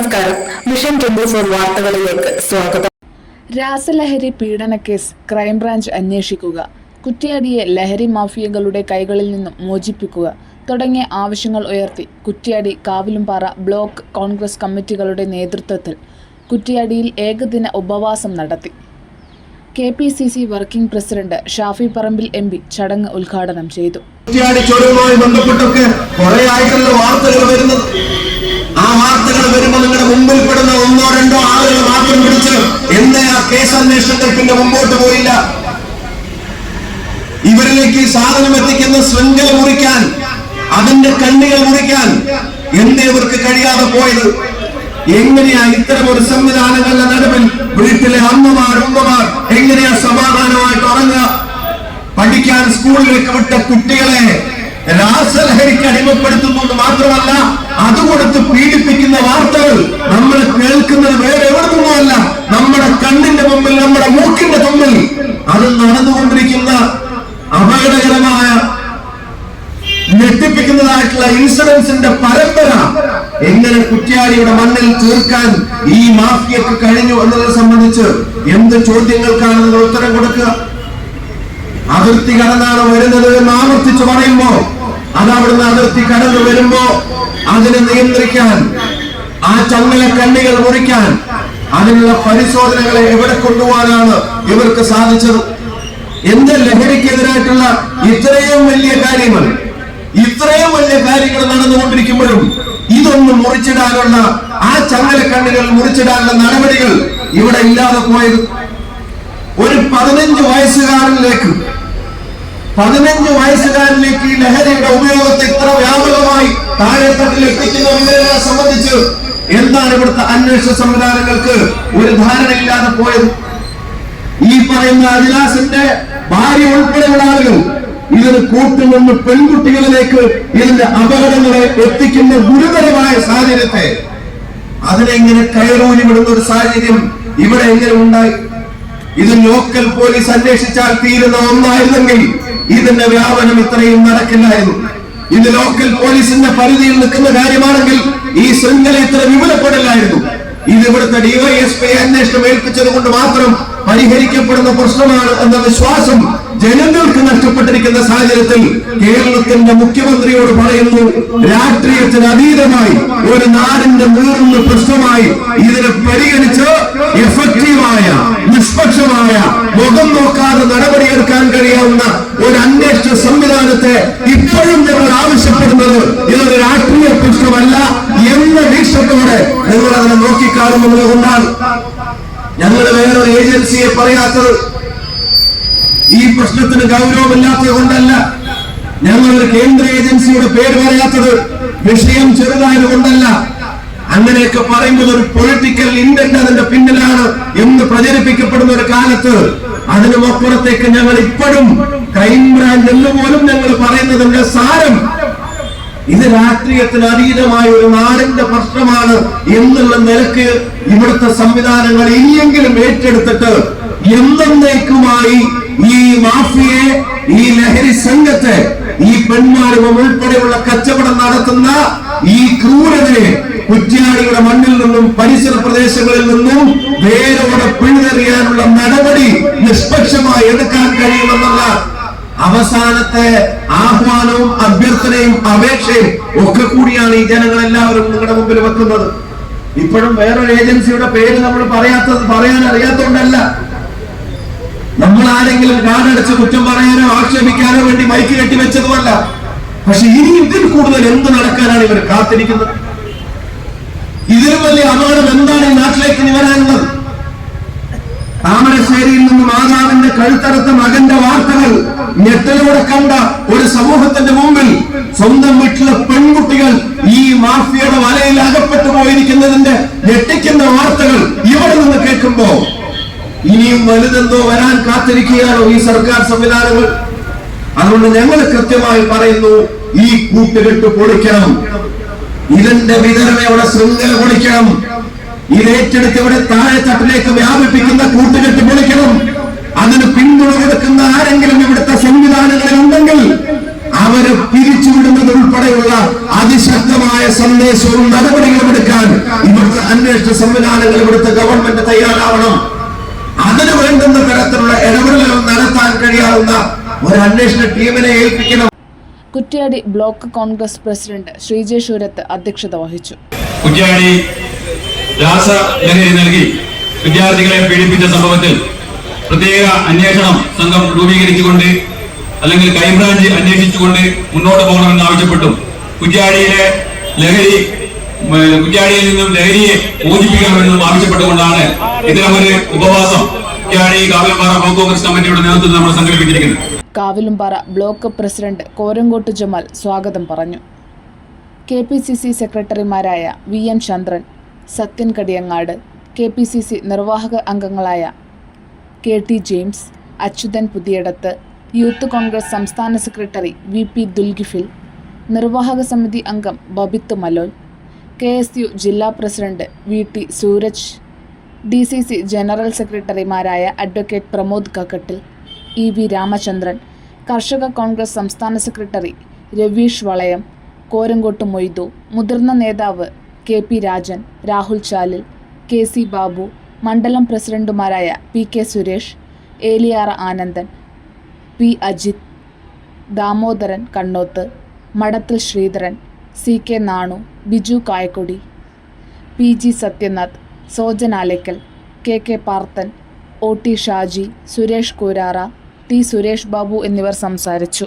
നമസ്കാരം. Mission twenty four വാർത്തകളിലേക്ക് സ്വാഗതം. രാസലഹരി പീഡനക്കേസ് ക്രൈംബ്രാഞ്ച് അന്വേഷിക്കുക. കുറ്റ്യാടിയെ ലഹരി മാഫിയകളുടെ കൈകളിൽ നിന്നും മോചിപ്പിക്കുക. തുടങ്ങിയ ആവശ്യങ്ങൾ ഉയർത്തി കുറ്റ്യാടി കാവിലുംപാറ ബ്ലോക്ക് കോൺഗ്രസ് കമ്മിറ്റികളുടെ നേതൃത്വത്തിൽ കുറ്റ്യാടിയിൽ ഏകദിന ഉപവാസം നടത്തി. K P C C working president Shafi Parambil M P ചടങ്ങ് ഉദ്ഘാടനം ചെയ്തു. കുറ്റിയാടി ചുരവുമായി ബന്ധപ്പെട്ടൊക്കെ കുറെ ആയിട്ടുള്ള വാർത്തകൾ വരുന്നത്. വാർത്തകൾ വരുമ്പോൾ നിങ്ങളുടെ മുമ്പിൽ പെടുന്ന ഒന്നോ രണ്ടോ ആളുകൾ മാത്രം പിടിച്ച് എന്നേ ആ കേസ് അന്വേഷണത്തിൽ പിന്നെ മുമ്പോട്ട് പോയില്ല? ഇവരിലേക്ക് സാധനം എത്തിക്കുന്ന ശൃംഖല മുറിക്കാൻ അതിന്റെ കണ്ണുകൾ മുറിക്കാൻ എന്തേ ഇവർക്ക് കഴിയാതെ പോയത്? എങ്ങനെയാ ഇത്തരം ഒരു സംവിധാനങ്ങളുടെ നടുവിൽ വീട്ടിലെ അമ്മമാർ ഉമ്മമാർ എങ്ങനെയാ സമാധാനമായിട്ട് ഉറങ്ങുക? പഠിക്കാൻ സ്കൂളിലേക്ക് വിട്ട കുട്ടികളെ രാസലഹരിക്ക് അടിമപ്പെടുത്തുന്നു എന്ന് മാത്രമല്ല അത് കൊടുത്ത് പീഡിപ്പിക്കുന്ന വാർത്തകൾ നമ്മൾ കേൾക്കുന്നത് വേറെ എവിടെ നിന്നുമല്ല നമ്മുടെ കണ്ണിന്റെ മുമ്പിൽ നമ്മുടെ മൂക്കിന്റെ മുമ്പിൽ അത് നടന്നുകൊണ്ടിരിക്കുന്ന അപകടകരമായ ഞെട്ടിപ്പിക്കുന്നതായിട്ടുള്ള ഇൻഷുറൻസിന്റെ പരമ്പര എങ്ങനെ കുറ്റ്യാടിയുടെ മണ്ണിൽ തീർക്കാൻ ഈ മാഫിയക്ക് കഴിഞ്ഞു എന്നതിനെ സംബന്ധിച്ച് എന്ത് ചോദ്യങ്ങൾക്കാണ് ഉത്തരം കൊടുക്കുക? അതിർത്തി കടന്നാണ് വരുന്നത് എന്ന് ആവർത്തിച്ച് പറയുമ്പോ അത് അവിടുന്ന് അതിർത്തി കടന്നു വരുമ്പോ അതിനെ നിയന്ത്രിക്കാൻ ആ ചങ്ങല കണ്ണികൾ മുറിക്കാൻ അതിനുള്ള പരിശോധനകളെ എവിടെ കൊണ്ടുപോകാനാണ് ഇവർക്ക് സാധിച്ചത്? എന്ത് ലഹരിക്കെതിരായിട്ടുള്ള ഇത്രയും വലിയ കാര്യങ്ങൾ ഇത്രയും വലിയ കാര്യങ്ങൾ നടന്നുകൊണ്ടിരിക്കുമ്പോഴും ഇതൊന്നും മുറിച്ചിടാനുള്ള ആ ചങ്ങല കണ്ണികൾ മുറിച്ചിടാനുള്ള നടപടികൾ ഇവിടെ ഇല്ലാതെ പോയത്. ഒരു പതിനഞ്ച് വയസ്സുകാരനിലേക്ക് പതിനഞ്ച് വയസ്സുകാരിലേക്ക് ഈ ലഹരിയുടെ ഉപയോഗത്തെ ഇത്ര വ്യാപകമായി താഴെത്തട്ടിൽ എത്തിക്കുന്ന വിവരങ്ങളെ സംബന്ധിച്ച് എന്താണ് ഇവിടുത്തെ അന്വേഷണ സംവിധാനങ്ങൾക്ക് ഒരു ധാരണയില്ലാതെ പോയത്? ഈ പറയുന്ന അജിലാസിന്റെ ഭാര്യ ഉൾപ്പെടെയുള്ള ആളുകൾ ഇതിന് കൂട്ടുനിന്ന് പെൺകുട്ടികളിലേക്ക് ഇതിന്റെ അപകടങ്ങളെ എത്തിക്കുന്ന ഗുരുതരമായ സാഹചര്യത്തെ അതിനെ ഇങ്ങനെ കയറൂരി വിടുന്ന ഒരു സാഹചര്യം ഇവിടെ എങ്ങനെ ഉണ്ടായി? ഇത് ലോക്കൽ പോലീസ് അന്വേഷിച്ചാൽ തീരുന്ന ഒന്നായിരുന്നെങ്കിൽ ഇതിന്റെ വ്യാപനം ഇത്രയും നടക്കില്ലായിരുന്നു. ഇത് ലോക്കൽ പോലീസിന്റെ പരിധിയിൽ നിൽക്കുന്ന കാര്യമാണെങ്കിൽ ഈ ശൃംഖല ഇത്ര വിപുലപ്പെടില്ലായിരുന്നു. ഇത് ഇവിടുത്തെ ഡിവൈഎസ്പി അന്വേഷണം ഏൽപ്പിച്ചത് കൊണ്ട് മാത്രം പരിഹരിക്കപ്പെടുന്ന പ്രശ്നമാണ് എന്ന വിശ്വാസം ജനങ്ങൾക്ക് നഷ്ടപ്പെട്ടിരിക്കുന്ന സാഹചര്യത്തിൽ കേരളത്തിന്റെ മുഖ്യമന്ത്രിയോട് പറയുന്നു രാഷ്ട്രീയത്തിന് അതീതമായി ഒരു നാടിന്റെ നീറുന്ന പ്രശ്നമായി ഇതിനെ പരിഗണിച്ച് എഫക്റ്റീവായ നിഷ്പക്ഷമായ മുഖം നോക്കാതെ നടപടിയെടുക്കാൻ കഴിയാവുന്ന ഒരു അന്വേഷണ സംവിധാനത്തെ ഇപ്പോഴും ഞങ്ങൾ ആവശ്യപ്പെടുന്നത് ഇതൊരു രാഷ്ട്രീയ പ്രശ്നമല്ല എന്ന വീക്ഷണത്തോടെ നിങ്ങൾ അതിനെ നോക്കിക്കാണുന്നത് കൊണ്ടാണ്. ഞങ്ങൾ വേറൊരു ഏജൻസിയെ പറയാത്തത് ഈ പ്രശ്നത്തിന് ഗൗരവമില്ലാത്തത് കൊണ്ടല്ല. ഞങ്ങൾ ഒരു കേന്ദ്ര ഏജൻസിയുടെ പേര് പറയാത്തത് വിഷയം ചെറുതായത് കൊണ്ടല്ല. അങ്ങനെയൊക്കെ പറയുമ്പോൾ ഒരു പൊളിറ്റിക്കൽ ഇന്റന്റ് അതിന്റെ പിന്നിലാണ് എന്ന് പ്രചരിപ്പിക്കപ്പെടുന്ന ഒരു കാലത്ത്. അതിനുമപ്പുറത്തേക്ക് ഞങ്ങൾ ഇപ്പോഴും ക്രൈംബ്രാഞ്ച് പോലും ഞങ്ങൾ പറയുന്നതിന്റെ സാരം. ഇത് രാഷ്ട്രീയത്തിന് അതീതമായ ഒരു നാടിന്റെ പ്രശ്നമാണ് എന്നുള്ള നിലയ്ക്ക് ഇവിടുത്തെ സംവിധാനങ്ങൾ ഇനിയെങ്കിലും ഏറ്റെടുത്തിട്ട് എന്നേക്കുമായി ഈ മാഫിയെ ഈ ലഹരി സംഘത്തെ ഈ പെൺമാരും ഉൾപ്പെടെയുള്ള കച്ചവടം നടത്തുന്ന ഈ ക്രൂരതയെ കുറ്റ്യാടിയുടെ മണ്ണിൽ നിന്നും പരിസര പ്രദേശങ്ങളിൽ നിന്നും വേരോടെ പിഴുതെറിയാനുള്ള നടപടി നിഷ്പക്ഷമായി എടുക്കാൻ കഴിയുമെന്നുള്ള അവസാനത്തെ ആഹ്വാനവും അഭ്യർത്ഥനയും അപേക്ഷയും ഒക്കെ കൂടിയാണ് ഈ ജനങ്ങൾ എല്ലാവരും നിങ്ങളുടെ മുമ്പിൽ വെക്കുന്നത്. ഇപ്പോഴും വേറൊരു ഏജൻസിയുടെ പേര് നമ്മൾ പറയാത്തത് പറയാൻ അറിയാത്തതുകൊണ്ടല്ല നമ്മൾ ആരെങ്കിലും കാടടിച്ച് കുറ്റം പറയാനോ ആക്ഷേപിക്കാനോ വേണ്ടി മൈക്ക് കെട്ടിവെച്ചതുമല്ല പക്ഷെ ഇനി ഇതിൽ കൂടുതൽ എന്ത് നടക്കാനാണ് ഇവർ കാത്തിരിക്കുന്നത്? ഇതിലും വലിയ അപകടം എന്താണ് ഈ നാട്ടിലേക്ക് വരാനുള്ളത്? താമരശ്ശേരിയിൽ നിന്ന് മാതാവിന്റെ കഴുത്തറുത്ത മകന്റെ വാർത്തകൾ ഞെട്ടലോടെ കണ്ട ഒരു സമൂഹത്തിന്റെ മുമ്പിൽ സ്വന്തം വീട്ടിലെ പെൺകുട്ടികൾ ഈ മാഫിയയുടെ വലയിൽ അകപ്പെട്ടു പോയിരിക്കുന്നതിന്റെ ഞെട്ടിക്കുന്ന വാർത്തകൾ ഇവിടെ നിന്ന് കേൾക്കുമ്പോ ഇനിയും വലുതെന്തോ വരാൻ കാത്തിരിക്കുകയാണോ ഈ സർക്കാർ സംവിധാനങ്ങൾ? അതുകൊണ്ട് ഞങ്ങൾ കൃത്യമായി പറയുന്നു ഈ കൂട്ടുകെട്ട് പൊളിക്കണം. ഇതിന്റെ വിതരണയുടെ ശൃംഖല പൊളിക്കണം. ഇത് ഏറ്റെടുത്ത് ഇവിടെ താഴെ തട്ടിലേക്ക് വ്യാപിപ്പിക്കുന്ന കൂട്ടുകെട്ട് പൊളിക്കണം. അതിന് പിന്തുണ കൊടുക്കുന്ന ആരെങ്കിലും ഇവിടുത്തെ സംവിധാനങ്ങളിൽ ഉണ്ടെങ്കിൽ അവർ പിരിച്ചുവിടുന്നത് ഉൾപ്പെടെയുള്ള അതിശക്തമായ സന്ദേശവും നടപടികളും എടുക്കാൻ ഇവിടുത്തെ അന്വേഷണ സംവിധാനങ്ങൾ ഇവിടുത്തെ ഗവൺമെന്റ് തയ്യാറാവണം. അതിന് വേണ്ടുന്ന തരത്തിലുള്ള ഇടപെടലുകൾ നടത്താൻ കഴിയാവുന്ന ഒരു അന്വേഷണ ടീമിനെ ഏൽപ്പിക്കണം. കുറ്റ്യാടി ബ്ലോക്ക് കോൺഗ്രസ് പ്രസിഡന്റ് ശ്രീജേഷൂരത്ത് അധ്യക്ഷത വഹിച്ചു. കുറ്റ്യാടി രാസലഹരി നൽകി വിദ്യാർത്ഥികളെ പീഡിപ്പിച്ച സംഭവത്തിൽ പ്രത്യേക അന്വേഷണം സംഘം രൂപീകരിച്ചുകൊണ്ട് അല്ലെങ്കിൽ ക്രൈംബ്രാഞ്ച് അന്വേഷിച്ചുകൊണ്ട് മുന്നോട്ട് പോകണമെന്ന് ആവശ്യപ്പെട്ടു. കുറ്റ്യാടിയിലെ ലഹരി കുറ്റ്യാടിയിൽ നിന്നും ലഹരിയെ മോചിപ്പിക്കണമെന്നും ആവശ്യപ്പെട്ടുകൊണ്ടാണ് ഇത്തരമൊരു ഉപവാസം കുറ്റ്യാടി കാവൽപ്പാറ കോൺഗ്രസ് കമ്മിറ്റിയുടെ നേതൃത്വത്തിൽ നമ്മൾ സംഘടിപ്പിച്ചിരിക്കുന്നത്. കാവിലുംപാറ ബ്ലോക്ക് പ്രസിഡന്റ് കോരങ്കോട്ട് ജമാൽ സ്വാഗതം പറഞ്ഞു. കെ പി സി സി സെക്രട്ടറിമാരായ V M Chandran Sathyan Kadiyangad K P C C നിർവാഹക അംഗങ്ങളായ K T James Achuthan Puthiyadath youth Congress സംസ്ഥാന സെക്രട്ടറി വി പി ദുൽഗിഫിൽ നിർവാഹക സമിതി അംഗം Babith Malol K S U ജില്ലാ president V T Sooraj D C C general സെക്രട്ടറിമാരായ advocate Pramod Kakkattil E V Ramachandran കർഷക കോൺഗ്രസ് സംസ്ഥാന സെക്രട്ടറി രവീഷ് വളയം കോരങ്കോട്ട് മൊയ്തു മുതിർന്ന നേതാവ് K P Rajan Rahul Chalil K C Babu മണ്ഡലം പ്രസിഡന്റുമാരായ P K Suresh Eliyara Anandan P Ajith Damodaran Kannoth Madathil Sreedharan C K Nanu Biju Kayakkodi P G Sathyanath Sojan Alekkal K K Parthan O T Shaji Suresh Koorara T Suresh Babu എന്നിവർ സംസാരിച്ചു